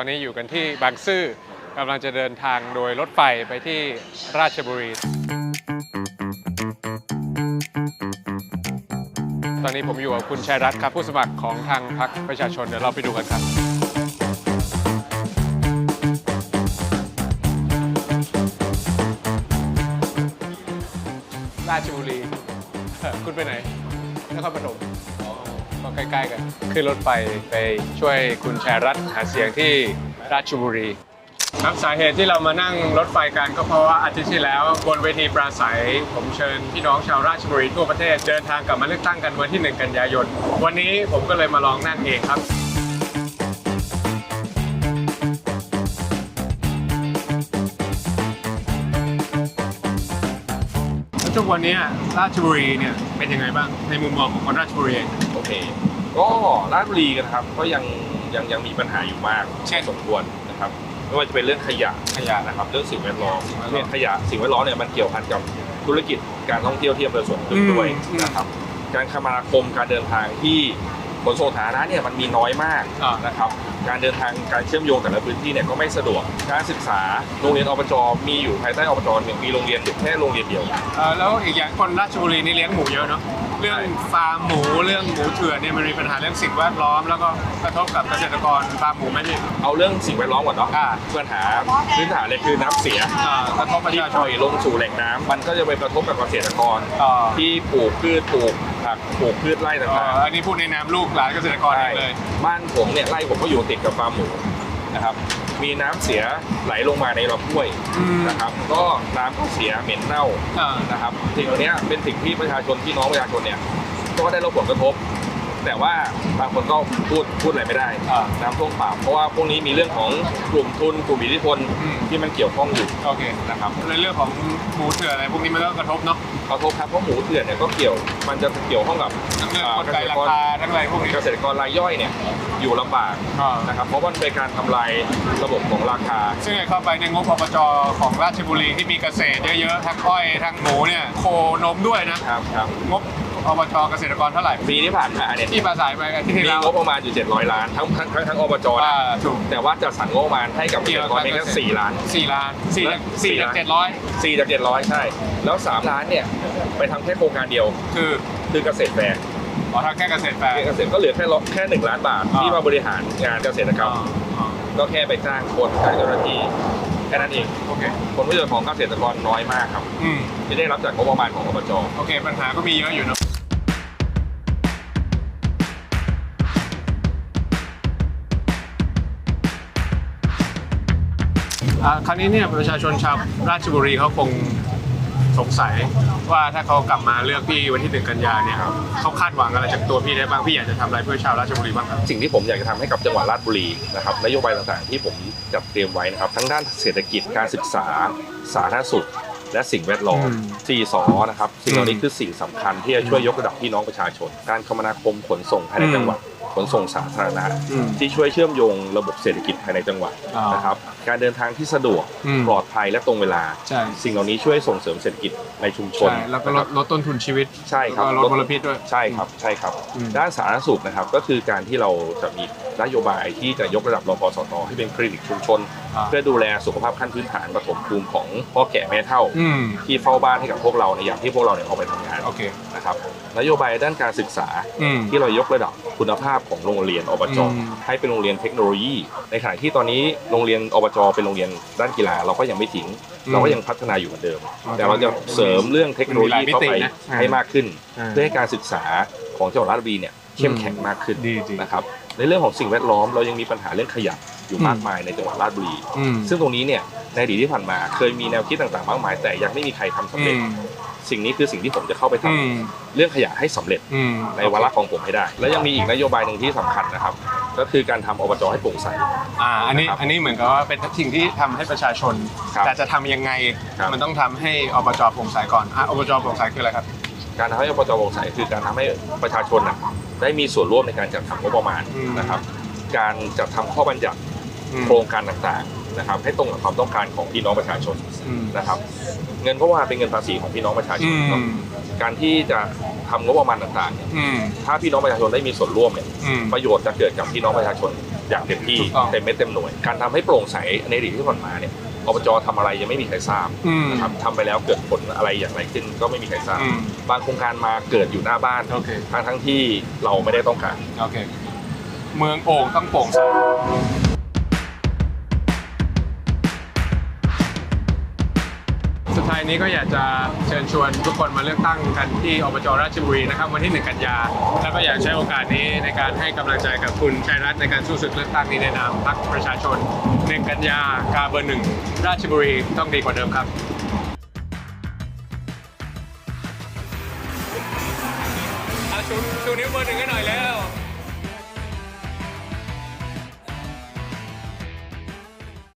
ตอนนี้อยู่กันที่บางซื่อกำลังจะเดินทางโดยรถไฟไปที่ราชบุรี ตอนนี้ผมอยู่กับคุณชัยรัตน์ครับผู้สมัครของทางพรรคประชาชนเดี๋ยวเราไปดูกันครับ ราชบุรี คุณไปไหนนครปฐม ก็ใกล้ๆกันขึ้นรถไฟไปช่วยคุณชัยรัตน์หาเสียงที่ราชบุรี ครับสาเหตุที่เรามานั่งรถไฟกันก็เพราะว่าอาทิตย์ที่แล้วบนเวทีปราศัย ผมเชิญพี่น้องชาวราชบุรีทั่วประเทศเดินทางกลับมาเลือกตั้งกันวันที่ 1 กันยายน วันนี้ผมก็เลยมาลองนั่งเองครับแล้วทุกวันนี้ราชบุรีเนี่ย เป็นยังไงบ้างในมุมมองของคนราชบุรีเอง โอเค ก็ราชบุรีกันนะครับ ก็ยังยังยังมีปัญหาอยู่มากเช่น สมควรนะครับ ไม่ว่าจะเป็นเรื่องขยะขยะนะครับ เรื่องสิ่งแวดล้อมสิ่งแวดล้อม เนี่ยขยะสิ่งแวดล้อมเนี่ยมันเกี่ยวพันกับธุรกิจการท่องเที่ยวที่อำเภอสวนพึ่งอืมด้วยอืม นะครับ การคมนาคมการเดินทางที่ขนส่งสาธารณะเนี่ยมันมีน้อยมาก อ่านนะครับ การเดินทางการเชื่อมโยงแต่ละพื้นที่เนี่ยก็ไม่สะดวกการศึกษาโรงเรียนอบจมีอยู่ภายใต้อบจเนี่ยมีโรงเรียนอยู่แค่โรงเรียนเดียว เอ่อแล้วอีกอย่างคนราชบุรีนี่เลี้ยงหมูเยอะเนาะเรื่องฟาร์มหมูเรื่องหมูเถื่อนเนี่ยมันมีปัญหาเรื่องสิ่งแวดล้อม แล้วก็กระทบกับเกษตรกรฟาร์มหมูไหมพี่ เอาเรื่องสิ่งแวดล้อมก่อนเนาะอ่า ปัญหาพื้นฐานเลยคือน้ำเสียอ่ากระทบประที่ชาชปล่นอยลงสู่แหล่งน้ำมันก็จะไปกระทบกับเกษตรกรอ่าที่ปลูกพืชปลูก ผักปลูกพืชไร่เอ่ต่างออันนี้พูดในนามลูกหลานเกษตรกรๆเอใช่งเลย บ้านผมเนี่ยไร่ผมก็อยู่ติดกับฟาร์มหมูนะครับ มีน้ำเสียไหลลงมาในลำห้วยอืมนะครับ ก็น้ำก็เสียเหม็นเน่าอ่านะครับสิ่งเหล่านี้เป็นสิ่งที่ประชาชนพี่น้องประชาชนเนี่ยก็ได้รับผลกระทบ แต่ว่าบางคนก็พูดพูดอะไรไม่ได้อ่าน้ำท่วมเปล่าเพราะว่าพวกนี้มีเรื่องของกลุ่มทุนกลุ่มอิทธิพลอืม ที่มันเกี่ยวข้องอยู่ โอเคนะครับในเรื่องของหมูเถื่อนอะไรพวกนี้มันก็กระทบเนาะกระทบครับเพราะหมูเถื่อนเนี่ยก็เกี่ยวมันจะเกี่ยวข้องกับทั้งเรื่องอ่ากลไกราคาทั้งอะไรพวกนี้เกษตรกรรายย่อยเนี่ยอยู่ลำบากอ่านะครับเพราะว่ามันเป็นการทำลายระบบของราคา ซึ่งเข้าไปในงบอบจของราชบุรีที่มีเกษตรเยอะๆทั้งอ้อยทั้งหมูเนี่ยโคนมด้วยนะครับครับงบ อบจเกษตรกรเท่าไหร่ปีที่ผ่านมาเนี่ยที่ปราศัยไปกันที่มีที่เรางบประมาณอยู่ 700 ล้านทั้งทั้งทั้งทั้งอบจว่านะถูก แต่ว่าจัดสรรงบประมาณให้กับเกษตรกรเพียงแค่4ล้านสี่ล้านสี่จากและสี่สี่จากล้านเจ็ดร้อย4จาก700ใช่ แล้ว3ล้านเนี่ยไปทำแค่โครงการเดียวคือคือเกษตรแฟร์ขอทางแค่เกษตรแฟร์ เกษตรก็เหลือแค่ร้อยแค่1ล้านบาท อ่า ที่มาบริหารงานเกษตรกรรมอ่าก็แค่ไปจ้างคนจ้างเจ้าหน้าที่แค่นั้นเองโอเคผลประโยชน์ของเกษตรกรน้อยมากครับ อืม ที่ได้รับจากงบประมาณของอบจ โอเค ปัญหาก็มีเยอะอยู่เนอะ คราวนี้เนี่ยประชาชนชาวราชบุรีเขาคงสงสัยว่าถ้าเขากลับมาเลือกพี่วันที่หนึ่งกันยาเนี่ยครับเขาคาดหวังอะไรจากตัวพี่ได้บ้างพี่อยากจะทำอะไรเพื่อชาวราชบุรีบ้างครับสิ่งที่ผมอยากจะทำให้กับจังหวัดราชบุรีนะครับนโยบายต่างๆ ที่ผมจัดเตรียมไว้นะครับ ทั้งด้านเศรษฐกิจการศึกษาสาธารณสุขและสิ่งแวดล้อมอืมสี่สอนะครับสิ่งเหล่านี้คือสิ่งสำคัญที่จะช่วยยกระดับพี่น้องประชาชน การคมนาคมขนส่งภายในจังหวัดขนส่งสาธารณะอืมที่ช่วยเชื่อมโยงระบบเศรษฐกิจภายในจังหวัดอ่านนะครับการเดินทางที่สะดวกอืมปลอดภัยและตรงเวลาใช่สิ่งเหล่านี้ช่วยส่งเสริมเศรษฐกิจในชุมชนใช่แล้วก็ลนะคดรับลดต้นทุนชีวิตใช่ครับแล้วก็ลดมลพิษด้วยใช่ครับใช่ครับอืมด้านสาธารณสุขนะครับก็คือการที่เราจะมีนโยบายที่จะยกระดับรพสตที่เป็นคลินิกชุมชนอ่าเพื่อดูแลสุขภาพขั้นพื้นฐานปฐมภูมิของพ่อแก่แม่เฒ่าอืมที่เฝ้าบ้านให้กับพวกเราในยามที่พวกเราเนี่ยออกไปทำงาน โอเค นะครับนโยบายด้านการศึกษาอืม ที่เรายกระดับคุณภาพของโรงเรียนอบจอืม ให้เป็นโรงเรียนเทคโนโลยี ในขณะที่ตอนนี้โรงเรียนอบจเป็นโรงเรียนด้านกีฬาเราก็ยังไม่ทิ้งเราก็ยังพัฒนาอยู่เหมือนเดิมอ๋อแต่เราจะเสริมเรื่องเทคโนโลยีเข้าไปมันมีหลายมิตินะให้มากขึ้น อ่า เพื่อให้การศึกษาของจังหวัดราชบุรีเนี่ยเข้มแข็งมากขึ้นดีดี นะครับในเรื่องของสิ่งแวดล้อมเรายังมีปัญหาเรื่องขยะอยู่มากมายในจังหวัดราชบุรี อืม ซึ่งตรงนี้เนี่ย ในอดีตที่ผ่านมา เคยมีแนวคิดต่างๆมากมาย แต่ยังไม่มีใครทำสำอืเร็จมสิ่งนี้คือสิ่งที่ผมจะเข้าไปทำอืมเรื่องขยะให้สำเร็จอืมในวาระของผมให้ได้ และยังมีอีกนโยบายหนึ่งที่สำคัญนะครับ ก็คือการทำอบจให้โปร่งใสอ่าอันนี้นะครับอันนี้เหมือนกับว่าเป็นสิ่งที่ทำให้ประชาชนครับแต่จะทำยังไงครับมันต้องทำให้อบจโปร่งใสก่อนอะอบจโปร่งใสคืออะไรครับการทำให้อบจโปร่งใสคือการทำให้ประชาชนน่ะได้มีส่วนร่วมในการจัดทำงบประมาณอืมนะครับ การจัดทำข้อบัญญัติอืมโครงการต่างๆ นะครับให้ตรงกับความต้องการของพี่น้องประชาชนอืมนะครับ เงินงบประมาณเป็นเงินภาษีของพี่น้องประชาชอืนเนาะมการที่จะทำงบประมาณต่างๆเนี่ยอืมถ้าพี่น้องประชาชนได้มีส่วนร่วมเนี่ยอืมประโยชน์จะเกิดกับพี่น้องประชาชนอย่างเต็มที่ถูกต้องเต็มเม็ดเต็มหน่วย การทำให้โปร่งใสในอดีตที่ผ่านมาเนี่ยอบจทำอะไรยังไม่มีใครทราบอืมนะครับทำไปแล้วเกิดผลอะไรอย่างไรขึ้นก็ไม่มีใครทราบอืมบางโครงการมาเกิดอยู่หน้าบ้านโอเคทั้งทั้งๆที่เราไม่ได้ต้องการโอเคเมืองโอ่งต้องโปร่งใสายนี้ก็อยากจะเชิญชวนทุกคนมาเลือกตั้งกันที่อบจราชบุรีนะครับวันที่ 1 กันยา แล้วก็อยากใช้โอกาสนี้ในการให้กำลังใจกับคุณชัยรัตน์ในการสู้ศึกเลือกตั้งนี้ในนามพรรคประชาชน1กันยากาเบอร์หนึ่งราชบุรีต้องดีกว่าเดิมครับชูชูนิ้วเบอร์หนึ่งให้หน่อยแล้ว